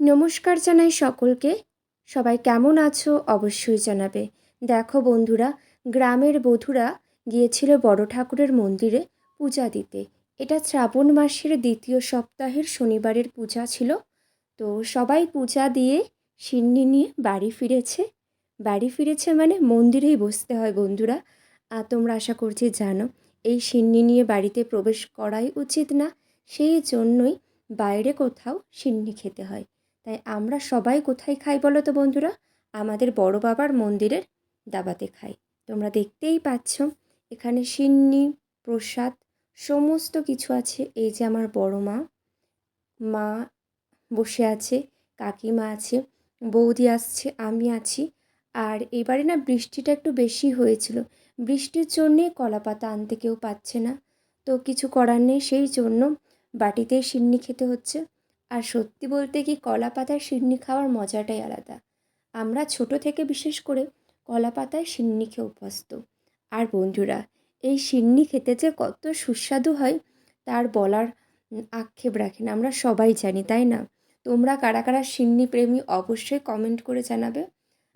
নমস্কার জানাই সকলকে। সবাই কেমন আছো অবশ্যই জানাবে। দেখো বন্ধুরা, গ্রামের বধূরা গিয়েছিল বড় ঠাকুরের মন্দিরে পূজা দিতে। এটা শ্রাবণ মাসের দ্বিতীয় সপ্তাহের শনিবারের পূজা ছিল। তো সবাই পূজা দিয়ে সিন্নি নিয়ে বাড়ি ফিরেছে। বাড়ি ফিরেছে মানে মন্দিরেই বসতে হয় বন্ধুরা। আর তোমরা আশা করছি জানো, এই সিন্নি নিয়ে বাড়িতে প্রবেশ করাই উচিত না। সেই জন্যই বাইরে কোথাও সিন্নি খেতে হয়। তাই আমরা সবাই কোথায় খাই বলো তো বন্ধুরা? আমাদের বড় বাবার মন্দিরের দাবাতে খাই। তোমরা দেখতেই পাচ্ছ, এখানে সিন্নি, প্রসাদ, সমস্ত কিছু আছে। এই যে আমার বড় মা মা বসে আছে, কাকিমা আছে, বৌদি আসছে, আমি আছি। আর এবারে না বৃষ্টিটা একটু বেশি হয়েছিল। বৃষ্টির জন্যে কলাপাতা আনতে কেউ পাচ্ছে না। তো কিছু করার নেই, সেই জন্য বাটিতেই সিন্নি খেতে হচ্ছে। আর সত্যি বলতে কি কলা পাতায় সিন্নি খাওয়ার মজাটাই আলাদা। আমরা ছোট থেকে বিশেষ করে কলা পাতায় সিন্নি খেয়ে অভ্যস্ত। আর বন্ধুরা, এই সিন্নি খেতে যে কত সুস্বাদু হয়, তার বলার আক্ষেপ রাখে না। আমরা সবাই জানি, তাই না? তোমরা কারা কারা সিন্নি প্রেমী অবশ্যই কমেন্ট করে জানাবে।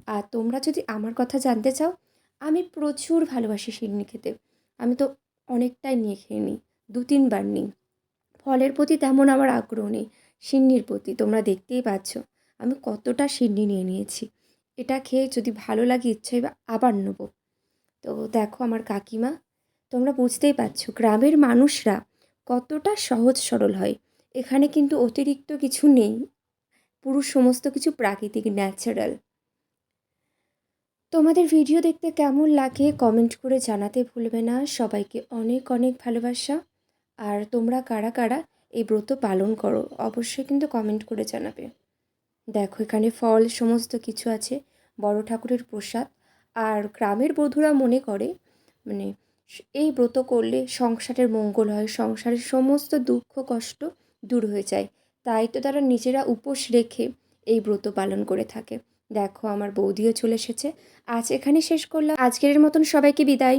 আর তোমরা যদি আমার কথা জানতে চাও, আমি প্রচুর ভালোবাসি সিন্নি খেতে। আমি তো অনেকটাই নিয়ে খেয়ে নিই দু তিনবার নিই। ফলের প্রতি তেমন আমার আগ্রহ নেই। সিন্নির প্রতি, তোমরা দেখতেই পাচ্ছ। আমি কতটা সিন্নি নিয়ে নিয়েছি। এটা খেয়ে যদি ভালো লাগে ইচ্ছে হবে আবার নেব। তো দেখো আমার কাকিমা, তোমরা বুঝতেই পারছ, গ্রামের মানুষরা কতটা সহজ সরল হয়। এখানে কিন্তু অতিরিক্ত কিছু নেই পুরো সমস্ত কিছু প্রাকৃতিক ন্যাচারাল তোমাদের ভিডিও দেখতে কেমন লাগে কমেন্ট করে জানাতে ভুলবে না। সবাইকে অনেক অনেক ভালোবাসা। আর তোমরা কারা কারা এই ব্রত পালন করো। অবশ্যই কিন্তু কমেন্ট করে জানাবে। দেখো, এখানে ফল সমস্ত কিছু আছে, বড় ঠাকুরের প্রসাদ। আর গ্রামের বধূরা মনে করে মানে এই ব্রত করলে সংসারের মঙ্গল হয়, সংসারের সমস্ত দুঃখ, কষ্ট দূর হয়ে যায়। তাই তো তারা নিজেরা উপোস রেখে এই ব্রত পালন করে থাকে। দেখো, আমার বৌদিও চলে এসেছে। আজ এখানে শেষ করলাম। আজকের মতন সবাইকে বিদায়।